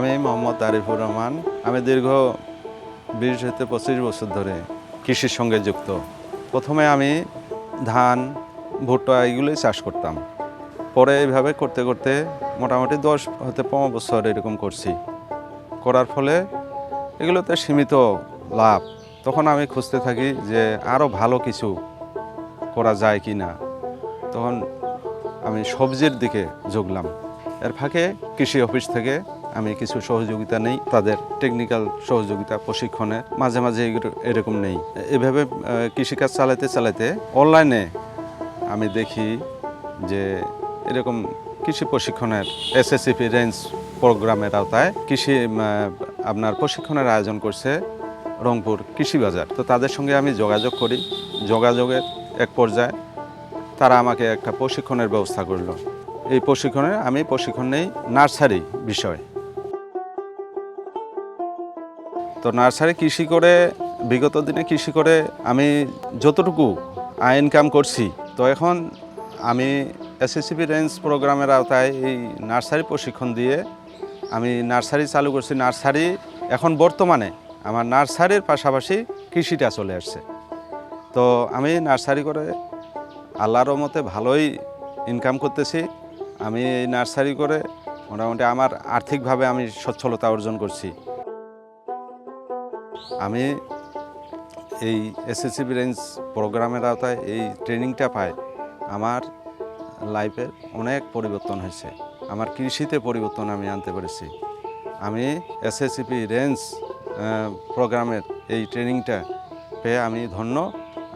আমি মোহাম্মদ আরিফুর রহমান। আমি দীর্ঘ বিশ হতে পঁচিশ বছর ধরে কৃষির সঙ্গে যুক্ত। প্রথমে আমি ধান, ভুট্টা এগুলোই চাষ করতাম। পরে এইভাবে করতে করতে মোটামুটি দশ হতে পনেরো বছর এরকম করছি। করার ফলে এগুলোতে সীমিত লাভ। তখন আমি খুঁজতে থাকি যে আরও ভালো কিছু করা যায় কি না তখন আমি সবজির দিকে ঝুঁকলাম। এর ফাঁকে কৃষি অফিস থেকে আমি কিছু সহযোগিতা নেই, তাদের টেকনিক্যাল সহযোগিতা, প্রশিক্ষণে মাঝে মাঝে এরকম নেই। এভাবে কৃষিকাজ চালাতে চালাতে অনলাইনে আমি দেখি যে এরকম কৃষি প্রশিক্ষণের এসএসসিপি রেঞ্জ প্রোগ্রামের আওতায় কৃষি আপনার প্রশিক্ষণের আয়োজন করছে রংপুর কৃষি বাজার। তো তাদের সঙ্গে আমি যোগাযোগ করি, যোগাযোগের এক পর্যায়ে তারা আমাকে একটা প্রশিক্ষণের ব্যবস্থা করল। এই প্রশিক্ষণে, আমি প্রশিক্ষণ নেই, নার্সারি বিষয়। তো নার্সারি কৃষি করে, বিগত দিনে কৃষি করে আমি যতটুকু আয় ইনকাম করছি, তো এখন আমি এসএসসিপি রেঞ্জ প্রোগ্রামের আওতায় এই নার্সারি প্রশিক্ষণ দিয়ে আমি নার্সারি চালু করছি। নার্সারি এখন বর্তমানে আমার নার্সারির পাশাপাশি কৃষিটা চলে আসছে। তো আমি নার্সারি করে আল্লাহর মতে ভালোই ইনকাম করতেছি। আমি এই নার্সারি করে মোটামুটি আমার আর্থিকভাবে আমি সচ্ছলতা অর্জন করছি। আমি এই এসএসসি রেঞ্জ প্রোগ্রামের আওতায় এই ট্রেনিংটা পাই। আমার লাইফে অনেক পরিবর্তন হয়েছে। আমার কৃষিতে পরিবর্তন আমি আনতে পেরেছি। আমি এসএসসিপি রেঞ্জ প্রোগ্রামের এই ট্রেনিংটা পেয়ে আমি ধন্য।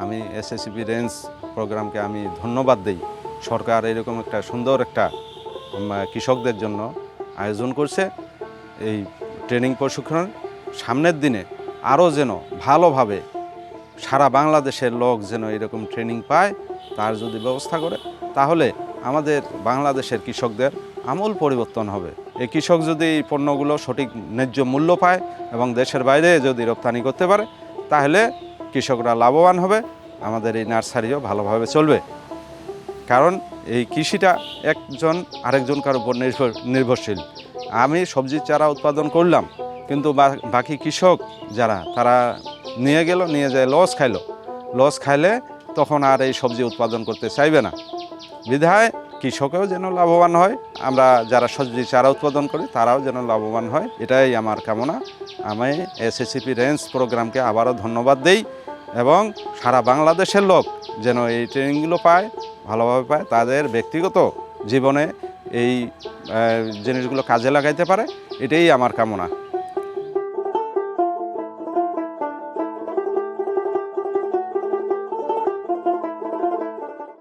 আমি এসএসসিপি রেঞ্জ প্রোগ্রামকে আমি ধন্যবাদ দিই। সরকার এরকম একটা সুন্দর একটা কৃষকদের জন্য আয়োজন করছে। এই ট্রেনিং প্রশিক্ষণ সামনের দিনে আরও যেন ভালোভাবে সারা বাংলাদেশের লোক যেন এরকম ট্রেনিং পায়, তার যদি ব্যবস্থা করে, তাহলে আমাদের বাংলাদেশের কৃষকদের আমূল পরিবর্তন হবে। এই কৃষক যদি এই পণ্যগুলো সঠিক ন্যায্য মূল্য পায় এবং দেশের বাইরে যদি রপ্তানি করতে পারে, তাহলে কৃষকরা লাভবান হবে, আমাদের এই নার্সারিও ভালোভাবে চলবে। কারণ এই কৃষিটা একজন আরেকজনকার উপর নির্ভর, নির্ভরশীল। আমি সবজির চারা উৎপাদন করলাম কিন্তু বাকি কৃষক যারা, তারা নিয়ে গেল, নিয়ে যায়, লস খাইলো। লস খাইলে তখন আর এই সবজি উৎপাদন করতে চাইবে না। বিধায় কৃষকেও যেন লাভবান হয়, আমরা যারা সবজি চারা উৎপাদন করি, তারাও যেন লাভবান হয়। এটাই আমার কামনা। আমি এসএসসিপি রেঞ্জ প্রোগ্রামকে আবারও ধন্যবাদ দেই এবং সারা বাংলাদেশের লোক যেন এই ট্রেনিংগুলো পায়, ভালোভাবে পায়, তাদের ব্যক্তিগত জীবনে এই জিনিসগুলো কাজে লাগাইতে পারে, এটাই আমার কামনা।